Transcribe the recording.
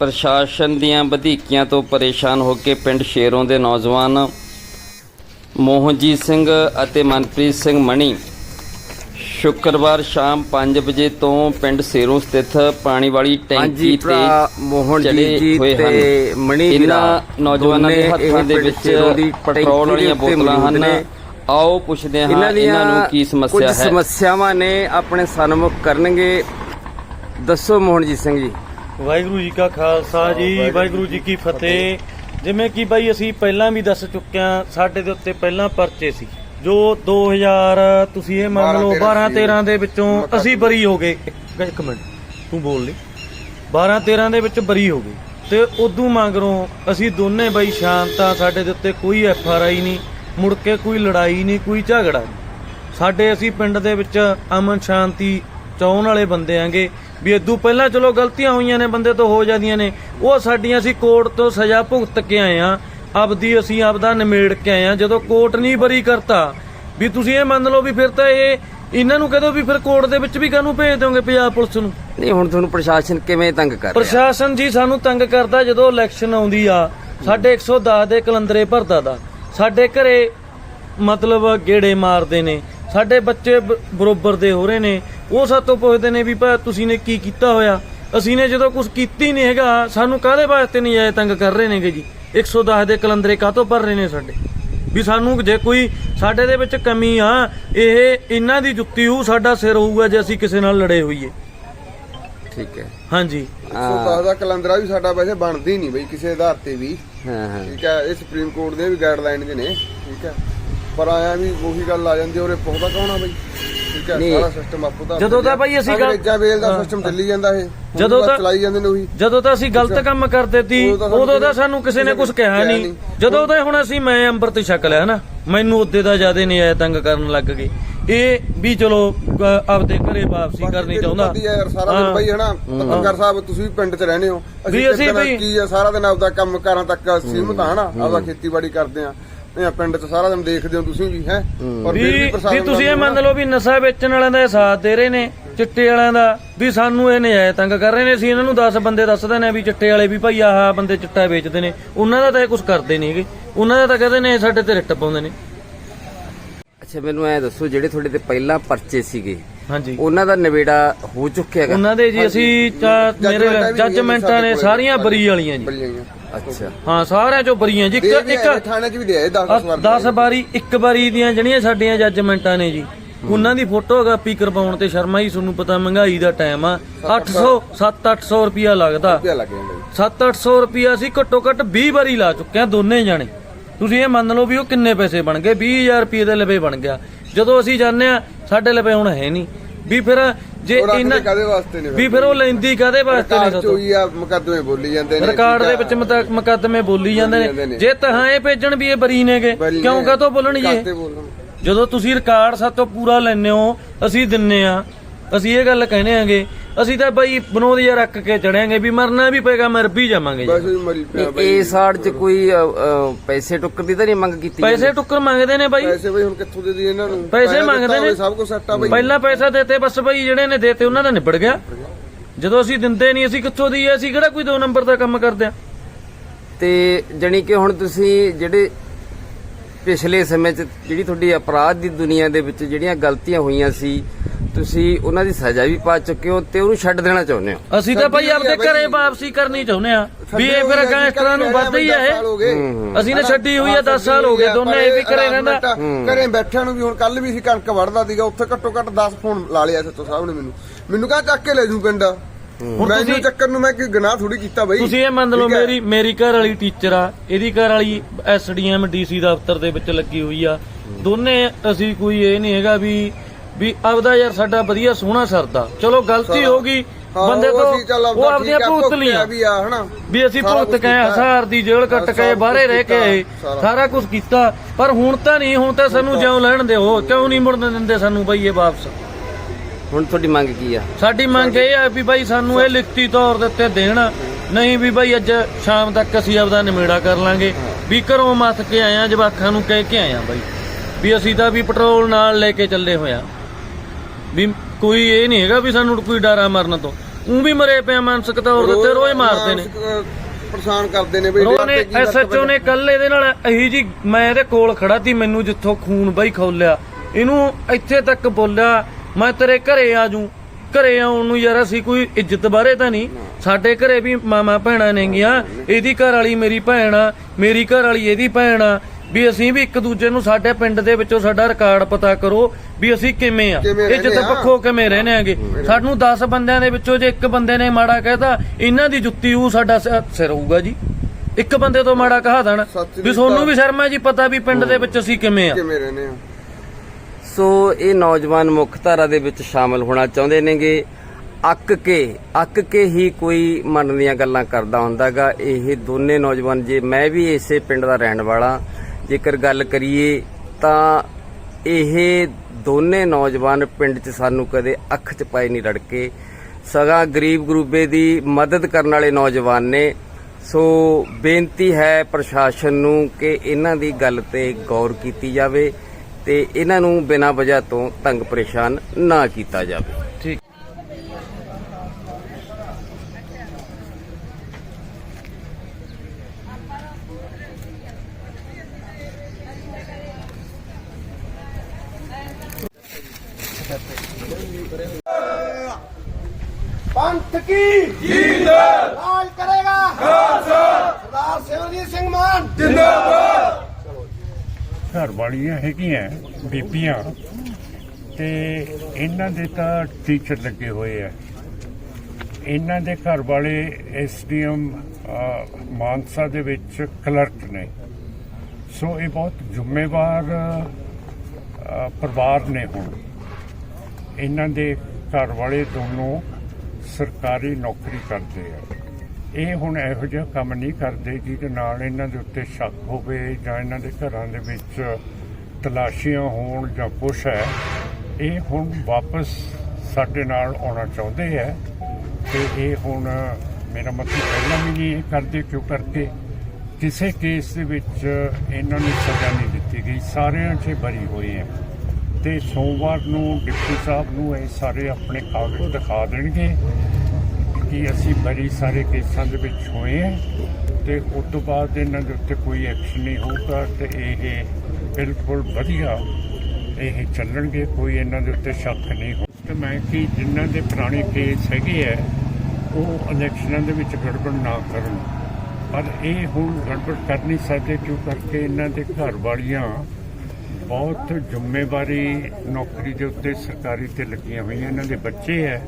ਪ੍ਰਸ਼ਾਸਨ ਦੀਆਂ ਵਧੀਕੀਆਂ ਤੋਂ ਪਰੇਸ਼ਾਨ ਹੋ ਕੇ ਪਿੰਡ ਸ਼ੇਰੋਂ ਦੇ ਨੌਜਵਾਨ ਮੋਹਨਜੀਤ ਸਿੰਘ ਅਤੇ ਮਨਪ੍ਰੀਤ ਸਿੰਘ ਮਣੀ ਸ਼ੁੱਕਰਵਾਰ ਸ਼ਾਮ 5 ਵਜੇ ਤੋਂ ਪਿੰਡ ਸੇਰੋਂ ਸਥਿਤ ਪਾਣੀ ਵਾਲੀ ਟੈਂਕੀ ਤੇ ਮੋਹਨਜੀਤ ਜੀ ਤੇ। ਮਣੀ ਇਹਨਾਂ ਨੌਜਵਾਨਾਂ ਦੇ ਹੱਥਾਂ ਦੇ ਵਿੱਚ ਪੈਟਰੋਲ ਵਾਲੀਆਂ ਬੋਤਲਾਂ ਹਨ। ਆਓ ਪੁੱਛਦੇ ਹਾਂ ਇਹਨਾਂ ਨੂੰ ਕੀ ਕੁਝ ਸਮੱਸਿਆ ਹੈ ਸਮੱਸਿਆਵਾਂ ਨੇ ਆਪਣੇ ਸਨਮੁਖ ਕਰਨਗੇ ਦੱਸੋ ਮੋਹਨਜੀਤ ਸਿੰਘ ਜੀ ਵਾਹਿਗੁਰੂ ਜੀ ਕਾ ਖਾਲਸਾ ਜੀ ਵਾਹਿਗੁਰੂ ਜੀ ਕੀ ਫਤਿਹ। ਜਿਵੇਂ ਕਿ ਬਾਈ ਅਸੀਂ ਪਹਿਲਾਂ ਵੀ ਦੱਸ ਚੁੱਕੇ ਹਾਂ ਸਾਡੇ ਦੇ ਉੱਤੇ ਪਹਿਲਾਂ ਪਰਚੇ ਸੀ। ਜੋ 2000 ਤੁਸੀਂ ਇਹ ਮੰਨ ਲਓ 12 13 ਦੇ ਵਿੱਚੋਂ ਅਸੀਂ ਬਰੀ ਹੋ ਗਏ। ਇੱਕ- ਮਿੰਟ ਤੂੰ ਬੋਲ ਲਈ। 12 13 ਦੇ ਵਿੱਚ ਬਰੀ ਹੋ ਗਏ। ਤੇ ਉਦੋਂ ਮਗਰੋਂ ਅਸੀਂ ਦੋਨੇ ਬਾਈ ਸ਼ਾਂਤਾ ਸਾਡੇ ਦੇ ਉੱਤੇ ਕੋਈ ਐਫ ਆਰ ਆਈ ਨਹੀਂ ਮੁੜ ਕੇ ਕੋਈ ਲੜਾਈ ਨਹੀਂ ਕੋਈ ਝਗੜਾ ਨਹੀਂ। ਸਾਡੇ ਅਸੀਂ ਪਿੰਡ ਦੇ ਵਿੱਚ ਅਮਨ ਸ਼ਾਂਤੀ ਚਾਹਣ ਵਾਲੇ ਬੰਦੇ ਆਂਗੇ। ਵੀ ਇਦੋਂ ਪਹਿਲਾਂ ਚਲੋ ਗਲਤੀਆਂ ਹੋਈਆਂ ਨੇ ਬੰਦੇ ਤੋਂ ਹੋ ਜਾਂਦੀਆਂ ਨੇ। ਉਹ ਸਾਡੀਆਂ ਅਸੀਂ ਕੋਰਟ ਤੋਂ ਸਜ਼ਾ ਭੁਗਤ ਕੇ ਆਏ ਆ ਆਪਦੀ ਅਸੀਂ ਆਪਦਾ ਨਿਮੇੜ ਕੇ ਆਏ ਆ ਜਦੋਂ ਕੋਰਟ ਨਹੀਂ ਬਰੀ ਕਰਤਾ ਵੀ ਤੁਸੀਂ ਇਹ ਮੰਨ ਲਓ ਵੀ ਫਿਰ ਤਾਂ ਇਹ ਇਹਨਾਂ ਨੂੰ ਕਹਦੋ ਵੀ ਫਿਰ ਕੋਰਟ ਦੇ ਵਿੱਚ ਵੀ ਕਾਹਨੂੰ ਭੇਜ ਦੋਗੇ ਪੰਜਾਬ ਪੁਲਿਸ ਨੂੰ? ਨਹੀਂ ਹੁਣ ਤੁਹਾਨੂੰ ਪ੍ਰਸ਼ਾਸਨ ਕਿਵੇਂ ਤੰਗ ਕਰ ਰਿਹਾ? ਪ੍ਰਸ਼ਾਸਨ ਜੀ ਸਾਨੂੰ ਤੰਗ ਕਰਦਾ ਜਦੋਂ ਇਲੈਕਸ਼ਨ ਆਉਂਦੀ ਆ। ਸਾਡੇ 110 ਦੇ ਕਲੰਦਰੇ ਭਰਦਾ ਦਾ। ਸਾਡੇ ਘਰੇ ਮਤਲਬ ਗੇੜੇ ਮਾਰਦੇ ਨੇ। ਸਾਡੇ ਬੱਚੇ ਬਰੋਬਰ ਦੇ ਹੋ ਰਹੇ ਨੇ। ਉਹ ਸਾਤੋਂ ਪੁੱਛਦੇ ਨੇ ਵੀ ਭਾ ਤੁਸੀਂ ਨੇ ਕੀ ਕੀਤਾ ਹੋਇਆ? ਅਸੀਂ ਨੇ ਜਦੋਂ ਕੁਝ ਕੀਤੀ ਨਹੀਂ ਹੈਗਾ ਸਾਨੂੰ ਕਾਹਦੇ ਵਾਸਤੇ ਨਹੀਂ ਆਏ ਤੰਗ ਕਰ ਰਹੇ ਨੇਗੇ ਜੀ? 110 ਦੇ ਕਲੰਦਰੇ ਕਾਹਤੋਂ ਭਰ ਰਹੇ ਨੇ ਸਾਡੇ? ਵੀ ਸਾਨੂੰ ਜੇ ਕੋਈ ਸਾਡੇ ਦੇ ਵਿੱਚ ਕਮੀ ਆ ਇਹ ਇਹਨਾਂ ਦੀ ਜੁੱਤੀ ਹੋਊ ਸਾਡਾ ਸਿਰ ਹੋਊਗਾ ਜੇ ਅਸੀਂ ਕਿਸੇ ਨਾਲ ਲੜੇ ਹੋਈਏ। ਠੀਕ ਹੈ। ਹਾਂਜੀ। 110 ਦਾ ਕਲੰਦਰਾ ਵੀ ਸਾਡਾ ਵੈਸੇ ਬਣਦੀ ਨਹੀਂ ਬਈ ਕਿਸੇ ਆਧਾਰ ਤੇ ਵੀ। ਹਾਂ ਹਾਂ। ਠੀਕ ਹੈ ਇਹ ਸੁਪਰੀਮ ਕੋਰਟ ਦੇ ਵੀ ਗਾਈਡਲਾਈਨ ਦੇ ਨੇ। ਠੀਕ ਹੈ। ਪਰ ਆਇਆ ਵੀ ਉਹੀ ਗੱਲ ਆ ਜਾਂਦੀ ਉਹਰੇ ਪਹੁੰਚਦਾ ਕੌਣ ਆ ਬਈ? ਠੀਕ ਹੈ ਨਹੀਂ। ਸਾਰਾ ਸਿਸਟਮ ਆਪੋ ਦਾ ਜਦੋਂ ਤਾਂ ਬਈ ਅਸੀਂ ਗੱਲ- ਅੰਗਰੇਜ਼ਾਂ ਵੇਲ ਦਾ ਸਿਸਟਮ ਚੱਲੀ ਜਾਂਦਾ ਇਹ। ਜਦੋਂ ਤਾਂ- ਚਲਾਈ ਜਾਂਦੇ ਨੇ ਉਹੀ। ਜਦੋਂ ਤਾਂ ਅਸੀਂ ਗਲਤ ਕੰਮ ਕਰਦੇ ਸੀ ਉਦੋਂ ਤਾਂ ਸਾਨੂੰ ਤਾਂ ਕਿਸੇ- ਨੇ ਕੁਝ ਕਿਹਾ ਨਹੀਂ। ਜਦੋਂ ਤਾਂ ਹੁਣ ਅਸੀਂ ਮੈਂ ਅੰਮ੍ਰਿਤ ਛਕ ਲਿਆ ਨਾ ਮੈਨੂੰ ਉਹਦੇ ਦਾ ਜ਼ਿਆਦਾ ਨਹੀਂ ਆਇਆ ਤੰਗ ਕਰਨ ਲੱਗ ਗਏ। ਇਹ ਵੀ ਚਲੋ ਆਪਦੇ ਘਰੇ ਵਾਪਸੀ ਕਰਨੀ ਚਾਹੁੰਦਾ। ਯਾਰ ਸਾਰਾ ਦਿਨ। ਬਈ ਹਨਾ ਪੱਤਰਕਾਰ ਸਾਹਿਬ ਤੁਸੀਂ ਵੀ ਪਿੰਡ 'ਚ ਰਹਿੰਦੇ ਹੋ। ਅਸੀਂ ਕੀ ਆ ਸਾਰਾ ਦਿਨ ਆਪਦਾ ਕੰਮ ਕਾਰਾਂ ਤੱਕ ਸੀਮਤ ਆ ਹਨਾ ਆਪਦਾ ਖੇਤੀਬਾੜੀ ਕਰਦੇ ਆ। ਇਹ ਪਿੰਡ 'ਚ ਸਾਰਾ ਦਿਨ ਦੇਖਦੇ ਹੋ ਤੁਸੀਂ ਵੀ ਹੈ? ਔਰ ਵੀ ਫਿਰ ਵੀ ਤੁਸੀਂ ਇਹ ਮੰਨ ਲਓ ਵੀ ਨਸ਼ਾ ਵੇਚਣ ਵਾਲਿਆਂ ਦਾ ਇਹ ਸਾਥ ਦੇ ਰਹੇ ਨੇ ਚਿੱਟੇ ਵਾਲਿਆਂ ਦਾ ਵੀ ਸਾਨੂੰ ਇਹ ਨਜਾਇਜ਼ ਤੰਗ ਕਰ ਰਹੇ ਨੇ। ਅਸੀਂ ਇਹਨਾਂ ਨੂੰ 10 ਬੰਦੇ ਦੱਸਦੇ ਨੇ ਵੀ ਚਿੱਟੇ ਵਾਲੇ ਵੀ ਭਾਈ ਆਹ ਬੰਦੇ ਚਿੱਟਾ ਵੇਚਦੇ ਨੇ। ਉਹਨਾਂ ਦਾ ਤਾਂ ਇਹ ਕੁਝ ਕਰਦੇ ਨਹੀਂਗੇ ਉਹਨਾਂ ਦਾ ਤਾਂ ਕਹਿੰਦੇ ਨੇ ਸਾਡੇ ਤੇ ਰਿੱਟ ਪਾਉਂਦੇ ਨੇ। ਅੱਛਾ ਮੈਨੂੰ ਐ ਦੱਸੋ ਜਿਹੜੇ ਤੁਹਾਡੇ ਤੇ ਪਹਿਲਾਂ ਪਰਚੇ ਸੀਗੇ ਹਾਂਜੀ। ਉਹਨਾਂ ਦਾ ਨਿਬੇੜਾ ਹੋ ਚੁੱਕਿਆ ਹੈਗਾ? ਉਹਨਾਂ ਦੇ ਜੀ ਅਸੀਂ ਮੇਰੇ ਜੱਜਮੈਂਟਾਂ ਨੇ। ਸਾਰੀਆਂ ਬਰੀ ਵਾਲੀਆਂ ਜੀ। ਅੱਛਾ। ਹਾਂ ਸਾਰਿਆਂ ਚੋਂ ਬਰੀਆਂ ਜੀ। ਇੱਕ ਦੇ ਵੀ ਇੱਕ ਥਾਣੇ 'ਚ ਵੀ ਦੇ ਆਏ 10 10 ਵਾਰ 10 ਵਾਰੀ ਇੱਕ ਵਾਰੀ ਦੀਆਂ ਜਿਹੜੀਆਂ ਸਾਡੀਆਂ ਜੱਜਮੈਂਟਾਂ ਨੇ ਜੀ। ਉਹਨਾਂ ਦੀ ਫੋਟੋ ਕਾਪੀ ਕਰਵਾਉਣ ਤੇ ਸ਼ਰਮਾ ਜੀ ਤੁਹਾਨੂੰ ਪਤਾ ਮਹਿੰਗਾਈ ਦਾ ਟਾਈਮ ਆ। 800 7-800 ਰੁਪਿਆ ਲੱਗਦਾ। ਰੁਪਿਆ ਲੱਗ ਜਾਂਦਾ ਜੀ। 7-800 ਰੁਪਿਆ ਅਸੀਂ ਘੱਟੋ ਘੱਟ 20 ਵਾਰੀ ਲਾ ਚੁੱਕੇ ਆ ਦੋਨੇ ਜਾਣੇ। ਤੁਸੀਂ ਇਹ ਮੰਨ ਲਓ ਵੀ ਉਹ ਕਿੰਨੇ ਪੈਸੇ ਬਣ ਗਏ? 20000 ਰੁਪਏ ਦੇ ਲਵੇ ਬਣ ਗਿਆ। ਜਦੋਂ ਅਸੀਂ ਜਾਂਦੇ ਆ ਸਾਡੇ ਲਵੇ ਹੁਣ ਹੈ ਨਹੀਂ। ਵੀ ਫਿਰ ਜੇ ਇਹਨਾਂ ਕਾਦੇ ਵਾਸਤੇ ਨੇ ਵੀ ਫਿਰ ਉਹ ਲੈਂਦੀ ਕਾਦੇ ਵਾਸਤੇ ਨੇ ਸਾਤੋਂ ਚੋਈ ਆ ਮੁਕੱਦਮੇ ਬੋਲੀ ਜਾਂਦੇ ਨੇ ਰਿਕਾਰਡ ਦੇ। ਵਿੱਚ ਮੁਕੱਦਮੇ ਬੋਲੀ ਜਾਂਦੇ ਨੇ। ਜੇ ਤਹਾਂ ਇਹ ਭੇਜਣ ਵੀ ਇਹ ਬਰੀ ਨੇਗੇ ਕਿਉਂ। ਕਾਤੋਂ ਬੋਲਣ ਜੀ ਜਦੋਂ ਤੁਸੀਂ ਰਿਕਾਰਡ ਸਾਤੋਂ ਪੂਰਾ ਲੈਨੇ ਹੋ ਅਸੀਂ ਦਿੰਨੇ ਆ ਅਸੀਂ ਇਹ ਗੱਲ ਕਹਿੰਦੇ ਆਂਗੇ ਅਸੀਂ ਤਾਂ ਬਾਈ ਬਨੋਦ ਜਿਹਾ ਰੱਖ ਕੇ ਚੜਿਆਂਗੇ ਵੀ ਮਰਨਾ ਵੀ ਪਏਗਾ ਮਰ ਵੀ ਜਾਵਾਂਗੇ ਜੀ। ਬਸ ਵੀ ਮਰੀ ਪਿਆ ਬਈ। ਇਹ ਸਾੜ ਚ ਕੋਈ ਅ, ਅ, ਪੈਸੇ ਟੁੱਕਰ ਦੀ ਤਾਂ ਨਹੀਂ ਮੰਗ ਕੀਤੀ ਪੈਸੇ ਟੁੱਕਰ ਮੰਗਦੇ ਨੇ ਬਾਈ। ਪੈਸੇ ਬਈ ਹੁਣ ਕਿੱਥੋਂ ਦੇ ਦੀ ਇਹਨਾਂ ਨੂੰ? ਪੈਸੇ ਦਿੱਤਾ ਮੰਗਦੇ ਨੇ। ਹੋਵੇ, ਸਭ ਕੁਝ ਸੱਟਾ ਬਈ। ਪਹਿਲਾਂ ਪੈਸਾ ਦੇਤੇ ਬਸ ਬਾਈ ਜਿਹੜੇ ਨੇ ਦੇਤੇ ਉਹਨਾਂ ਦਾ ਨਿਬੜ ਗਿਆ। ਜਦੋਂ ਅਸੀਂ ਦਿੰਦੇ ਨਹੀਂ ਅਸੀਂ ਕਿੱਥੋਂ ਦਈਏ? ਅਸੀਂ ਕਿਹੜਾ ਕੋਈ ਦੋ ਨੰਬਰ ਦਾ ਕੰਮ ਕਰਦੇ ਆ? ਤੇ ਜਣੀ ਕਿ ਹੁਣ ਤੁਸੀਂ ਜਿਹੜੇ ਪਿਛਲੇ ਸਮੇਂ 'ਚ ਜਿਹੜੀ ਤੁਹਾਡੀ ਅਪਰਾਧ ਦੀ ਦੁਨੀਆ ਦੇ ਵਿੱਚ ਜਿਹੜੀਆਂ ਗਲਤੀਆਂ ਹੋਈਆਂ ਸੀ ਤੁਸੀਂ ਉਹਨਾਂ ਦੀ ਸਜ਼ਾ ਵੀ ਪਾ ਚੁੱਕੇ ਹੋ ਤੇ ਉਹਨੂੰ ਛੱਡ ਦੇਣਾ ਚਾਹੁੰਦੇ ਹੋ। ਅਸੀਂ ਤਾਂ ਬਾਈ ਆਪਦੇ ਘਰੇ ਵਾਪਸੀ ਕਰਨੀ ਚਾਹੁੰਦੇ ਆ ਵੀ ਇਹ ਫਿਰ ਗੈਂਗਸਟਰਾਂ ਨੂੰ ਵੱਧ ਹੀ ਆ ਇਹ ਅਸੀਂ ਨੇ ਛੱਡੀ ਹੋਈ ਆ 10 ਸਾਲ ਹੋ ਗਏ ਦੋਨੇ ਇਹ ਵੀ ਘਰੇ ਰਹਿੰਦਾ। ਘਰੇ ਬੈਠਿਆਂ ਨੂੰ ਵੀ ਹੁਣ ਕੱਲ ਵੀ ਸੀ ਕਣਕ ਵੜਦਾ ਸੀਗਾ ਉੱਥੇ ਘੱਟੋ ਘੱਟ 10 ਫੋਨ ਲਾ ਲਿਆ ਸੱਤੋ ਸਾਹਿਬ ਨੇ ਮੈਨੂੰ। ਮੈਨੂੰ ਕਹਾ ਚੱਕ ਕੇ ਲੈ ਜੂ ਪਿੰਡ। ਮੈਨੂੰ ਤੁਸੀਂ- ਚੱਕਰ ਨੂੰ ਮੈਂ ਕੋਈ ਗੁਨਾਹ ਥੋੜੀ ਕੀਤਾ ਬਈ। ਤੁਸੀਂ ਇਹ ਮੰਨ ਲਓ? ਮੇਰੀ ਮੇਰੀ ਘਰ ਵਾਲੀ ਟੀਚਰ ਆ ਇਹਦੀ ਘਰ ਵਾਲੀ ਐਸਡੀਐਮ ਡੀਸੀ ਦਫ਼ਤਰ ਦੇ ਵਿੱਚ ਲੱਗੀ ਹੋਈ ਆ। ਦੋਨੇ ਅਸੀਂ ਕੋਈ ਇਹ ਨਹੀਂ ਹੈਗਾ ਵੀ ਵੀ ਆਪਦਾ ਯਾਰ ਸਾਡਾ ਵਧੀਆ ਸੋਹਣਾ ਸਰਦਾ। ਚਲੋ ਗਲਤੀ ਹੋ ਗਈ। ਹਾਂ, ਬੰਦੇ ਤੋਂ ਉਹ ਆਪਦਾ ਆਪਦੀਆਂ ਭੁਗਤ ਲੀਆਂ ਵੀ ਆ ਹਨਾ? ਵੀ ਅਸੀਂ ਭੁਗਤ ਕੇ। ਹਜ਼ਾਰ ਦੀ ਜੇਲ੍ਹ ਕੱਟ ਕੇ ਬਾਹਰੇ ਰਹਿ ਕੇ ਆਏ ਸਾਰਾ। ਕੁਝ ਕੀਤਾ। ਪਰ ਹੁਣ ਤਾਂ ਨਹੀਂ ਹੁਣ ਤਾਂ ਸਾਨੂੰ ਜਿਉਂ ਲੈਣ ਦਿਓ ਕਿਉਂ ਨਹੀਂ ਮੁੜਨ ਦਿੰਦੇ ਸਾਨੂੰ ਬਈ ਇਹ ਵਾਪਸ? ਹੁਣ ਤੁਹਾਡੀ ਮੰਗ ਕੀ ਆ? ਸਾਡੀ ਮੰਗ ਇਹ ਆ ਵੀ ਬਾਈ ਸਾਨੂੰ ਇਹ ਲਿਖਤੀ ਤੌਰ ਦੇ ਉੱਤੇ ਦੇਣ ਨਹੀਂ ਵੀ ਬਾਈ ਅੱਜ ਸ਼ਾਮ ਤੱਕ ਅਸੀਂ ਆਪਦਾ ਨਿਮੇੜਾ ਕਰ ਲਾਂਗੇ। ਵੀ ਘਰੋਂ ਮੱਥ ਕੇ ਆਇਆ ਜਵਾਖਾਂ ਨੂੰ ਕਹਿ ਕੇ ਆਇਆ ਬਾਈ। ਵੀ ਅਸੀਂ ਤਾਂ ਵੀ ਪੈਟਰੋਲ ਨਾਲ ਲੈ ਕੇ ਚੱਲੇ ਹੋਇਆ। ਵੀ ਕੋਈ ਇਹ ਨਹੀਂ ਹੈਗਾ ਵੀ ਸਾਨੂੰ ਕੋਈ ਡਰਾ ਮਰਨ ਤੋਂ। ਉਹ ਵੀ ਮਰੇ ਪਿਆ ਮਾਨਸਿਕ ਤੌਰ ਉੱਤੇ ਰੋਜ਼ ਮਾਰਦੇ ਨੇ। ਅਹ, ਪਰੇਸ਼ਾਨ ਕਰਦੇ ਨੇ ਬਈ ਉਹਨੇ ਤੇ ਐਸਐਚਓ ਨੇ ਕੱਲ ਇਹਦੇ ਨਾਲ ਇਹੀ ਜੀ ਮੈਂ ਇਹਦੇ ਕੋਲ ਖੜਾ ਸੀ ਮੈਨੂੰ ਜਿੱਥੋਂ ਖੂਨ ਬਈ ਖੋਲਿਆ। ਇਹਨੂੰ ਇੱਥੇ ਤੱਕ ਬੋਲਿਆ ਮੈਂ ਤੇਰੇ ਘਰੇ ਆ ਜੂ ਘਰੇ ਆਉਣ ਨੂੰ ਯਾਰ ਅਸੀਂ ਕੋਈ ਇੱਜ਼ਤ ਬਾਰੇ ਤਾਂ ਨਹੀਂ। ਸਾਡੇ ਘਰੇ ਵੀ ਮਾਮਾ ਭੈਣਾਂ ਨੇਗੀਆਂ ਇਹਦੀ ਘਰ ਵਾਲੀ ਮੇਰੀ ਭੈਣ ਆ ਮੇਰੀ ਘਰ ਵਾਲੀ ਇਹਦੀ ਭੈਣ ਆ। ਵੀ ਅਸੀਂ ਵੀ ਇੱਕ ਦੂਜੇ ਨੂੰ ਸਾਡੇ ਪਿੰਡ ਦੇ ਵਿੱਚੋਂ ਸਾਡਾ ਰਿਕਾਰਡ ਪਤਾ ਕਰੋ ਵੀ ਅਸੀਂ ਕਿਵੇਂ ਆ। ਕਿਵੇਂ ਰਹਿੰਦੇ ਇੱਜ਼ਤ ਆ। ਪੱਖੋਂ ਕਿਵੇਂ ਰਹਿੰਦੇ ਆਂਗੇ? ਸਾਨੂੰ 10 ਬੰਦਿਆਂ ਦੇ ਵਿੱਚੋਂ ਜੇ ਇੱਕ ਬੰਦੇ ਨੇ ਮਾੜਾ ਕਹਿਤਾ ਇਹਨਾਂ ਦੀ ਜੁੱਤੀ ਉਹ ਸਾਡਾ ਸ- ਸਿਰ ਹੋਊਗਾ ਜੀ। ਇੱਕ ਬੰਦੇ ਤੋਂ ਮਾੜਾ ਕਹਾ ਦੇਣਾ। ਸੱਚ ਦੀ ਵੀ ਤੁਹਾਨੂੰ ਵੀ ਸ਼ਰਮਾ ਜੀ ਪਤਾ ਵੀ ਪਿੰਡ ਦੇ ਵਿੱਚ ਅਸੀਂ ਕਿਵੇਂ ਆ। ਕਿਵੇਂ ਰਹਿੰਦੇ ਆ? ਸੋ ਇਹ ਨੌਜਵਾਨ ਮੁੱਖ ਧਾਰਾ ਦੇ ਵਿੱਚ ਸ਼ਾਮਲ ਹੋਣਾ ਚਾਹੁੰਦੇ ਨੇਗੇ। ਅੱਕ ਕੇ ਅੱਕ ਕੇ ਹੀ ਕੋਈ ਮਨ ਦੀਆਂ ਗੱਲਾਂ ਕਰਦਾ ਹੁੰਦਾਗਾ। ਇਹ ਦੋਨੇ ਨੌਜਵਾਨ ਜੇ ਮੈਂ ਵੀ ਇਸੇ ਪਿੰਡ ਦਾ ਰਹਿਣ ਵਾਲਾ ਜੇਕਰ ਗੱਲ ਕਰੀਏ ਤਾਂ ਇਹ ਦੋਨੇ ਨੌਜਵਾਨ ਪਿੰਡ 'ਚ ਸਾਨੂੰ ਕਦੇ ਅੱਖ 'ਚ ਪਾਈ ਨਹੀਂ ਰੜਕੇ ਸਗਾ ਗਰੀਬ ਗਰੂਬੇ ਦੀ ਮਦਦ ਕਰਨ ਵਾਲੇ ਨੌਜਵਾਨ ਨੇ। ਸੋ ਬੇਨਤੀ ਹੈ ਪ੍ਰਸ਼ਾਸਨ ਨੂੰ ਕਿ ਇਹਨਾਂ ਦੀ ਗੱਲ ਤੇ ਗੌਰ ਕੀਤੀ ਜਾਵੇ ਤੇ ਇਹਨਾਂ ਨੂੰ ਬਿਨਾਂ ਵਜ੍ਹਾ ਤੋਂ ਤੰਗ ਪਰੇਸ਼ਾਨ ਨਾ ਕੀਤਾ ਜਾਵੇ। ਪੰਥ ਕੀ? ਜਿੰਦਾਬਾਦ। ਰਾਜ ਕਰੇਗਾ। ਖਾਲਸਾ। ਸਰਦਾਰ ਸਿਮਰਜੀਤ ਸਿੰਘ ਮਾਨ। ਘਰ ਵਾਲੀਆਂ ਹੈਗੀਆਂ ਬੀਬੀਆਂ। ਤੇ ਇਹਨਾਂ ਦੇ ਤਾਂ ਟੀਚਰ ਲੱਗੇ ਹੋਏ ਆ। ਇਹਨਾਂ ਦੇ ਘਰ ਵਾਲੇ ਐਸਡੀਐਮ ਮਾਨਸਾ ਦੇ ਵਿੱਚ ਕਲਰਕ ਨੇ। ਸੋ ਇਹ ਬਹੁਤ ਜ਼ਿੰਮੇਵਾਰ ਪਰਿਵਾਰ ਨੇ ਹੁਣ। ਇਹਨਾਂ ਦੇ ਘਰ ਵਾਲੇ ਦੋਨੋਂ ਸਰਕਾਰੀ ਨੌਕਰੀ ਕਰਦੇ ਆ। ਇਹ ਹੁਣ ਇਹੋ ਜਿਹਾ ਕੰਮ ਨਹੀਂ ਕਰਦੇ ਜਿਹਦੇ ਨਾਲ ਇਹਨਾਂ ਦੇ ਉੱਤੇ ਸ਼ੱਕ ਹੋਵੇ ਜਾਂ ਇਹਨਾਂ ਦੇ ਘਰਾਂ ਦੇ ਵਿੱਚ ਤਲਾਸ਼ੀਆਂ ਹੋਣ ਜਾਂ ਕੁਛ ਹੈ। ਇਹ ਹੁਣ ਵਾਪਸ ਸਾਡੇ ਨਾਲ ਆਉਣਾ ਚਾਹੁੰਦੇ ਆ ਤੇ ਇਹ ਹੁਣ ਮੇਰਾ ਮਤਲਬ ਪਹਿਲਾਂ ਵੀ ਨਹੀਂ ਇਹ ਕਰਦੇ ਕਿਉਂ ਕਰਕੇ। ਕਿਸੇ ਕੇਸ ਦੇ ਵਿੱਚ ਇਹਨਾਂ ਨੂੰ ਸਜ਼ਾ ਨਹੀਂ ਦਿੱਤੀ ਗਈ। ਸਾਰਿਆਂ 'ਚ ਬਰੀ ਹੋਏ ਆ ਤੇ ਸੋਮਵਾਰ ਨੂੰ ਡਿਪਟੀ ਸਾਹਿਬ ਨੂੰ ਇਹ ਸਾਰੇ ਆਪਣੇ ਕਾਗਜ਼ ਦਿਖਾ ਦੇਣਗੇ ਕਿ ਅਸੀਂ ਬੜੀ ਸਾਰੇ ਕੇਸਾਂ ਦੇ ਵਿੱਚ ਹੋਏ ਹਾਂ ਤੇ ਉਸ ਤੋਂ ਬਾਅਦ ਇਹਨਾਂ ਦੇ ਉੱਤੇ ਕੋਈ ਐਕਸ਼ਨ ਨਹੀਂ ਹੋਊਗਾ ਤੇ ਇਹ ਬਿਲਕੁਲ ਵਧੀਆ ਇਹ ਚੱਲਣਗੇ, ਕੋਈ ਇਹਨਾਂ ਦੇ ਉੱਤੇ ਸ਼ੱਕ ਨਹੀਂ ਹੋ ਤੇ ਮੈਂ ਕਿ ਜਿਨ੍ਹਾਂ ਦੇ ਪੁਰਾਣੇ ਕੇਸ ਹੈਗੇ ਆ, ਉਹ ਇਲੈਕਸ਼ਨਾਂ ਦੇ ਵਿੱਚ ਗੜਬੜ ਨਾ ਕਰਨ। ਪਰ ਇਹ ਹੁਣ ਗੜਬੜ ਕਰ ਨਹੀਂ ਸਕਦੇ ਕਿਉਂ ਕਰਕੇ ਇਹਨਾਂ ਦੇ ਘਰ ਵਾਲੀਆਂ ਬਹੁਤ ਜ਼ਿੰਮੇਵਾਰੀ ਨੌਕਰੀ ਦੇ ਉੱਤੇ ਸਰਕਾਰੀ ਤੇ ਲੱਗੀਆਂ ਹੋਈਆਂ ਇਹਨਾਂ ਦੇ ਬੱਚੇ ਹੈ।